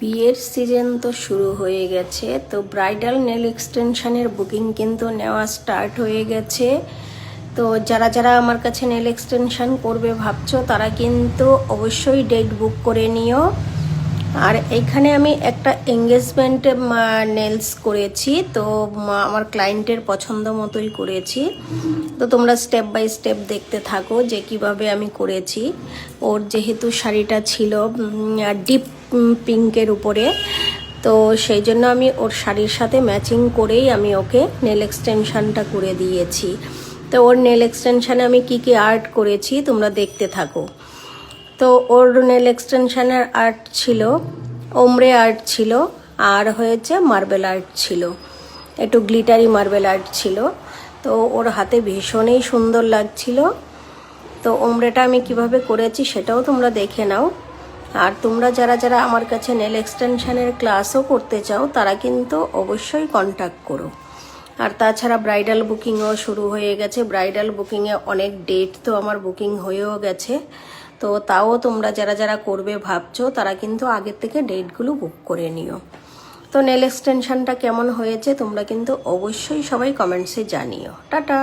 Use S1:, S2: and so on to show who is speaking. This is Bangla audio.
S1: বিয়ের সিজন তো শুরু হয়ে গেছে, তো ব্রাইডাল নেল এক্সটেনশানের বুকিং কিন্তু নেওয়া স্টার্ট হয়ে গেছে। তো যারা যারা আমার কাছে নেল এক্সটেনশান করবে ভাবছ, তারা কিন্তু অবশ্যই ডেট বুক করে নিও। আর এইখানে আমি একটা এঙ্গেজমেন্ট নেলস করেছি। তো আমার ক্লায়েন্টের পছন্দ মতোই করেছি। তো তোমরা স্টেপ বাই স্টেপ দেখতে থাকো যে কীভাবে আমি করেছি। ওর যেহেতু শাড়িটা ছিল ডিপ পিঙ্কের উপরে। তো সেই জন্য আমি ওর শাড়ির সাথে ম্যাচিং করেই আমি ওকে নেল এক্সটেনশানটা করে দিয়েছি। তো ওর নেল এক্সটেনশানে আমি কি কি আর্ট করেছি, তোমরা দেখতে থাকো। তো ওর নেল এক্সটেনশনের আর্ট ছিল, ওমরে আর্ট ছিল, আর হয়েছে মার্বেল আর্ট ছিল। একটু গ্লিটারি মার্বেল আর্ট ছিল। তো ওর হাতে ভীষণই সুন্দর লাগছিল। তো ওমরেটা আমি কীভাবে করেছি সেটাও তোমরা দেখে নাও। আর তোমরা যারা যারা আমার কাছে নেল এক্সটেনশনের ক্লাসও করতে চাও, তারা কিন্তু অবশ্যই কন্ট্যাক্ট করো। আর তাছাড়া ব্রাইডাল বুকিংও শুরু হয়ে গেছে। ব্রাইডাল বুকিংয়ে অনেক ডেট তো আমার বুকিং হয়েও গেছে। তো তাও তোমরা যারা যারা করবে ভাবছ, তারা কিন্তু আগের থেকে ডেটগুলো বুক করে নিও। তো নেল এক্সটেনশনটা কেমন হয়েছে তোমরা কিন্তু অবশ্যই সবাই কমেন্টসে জানিও। টাটা!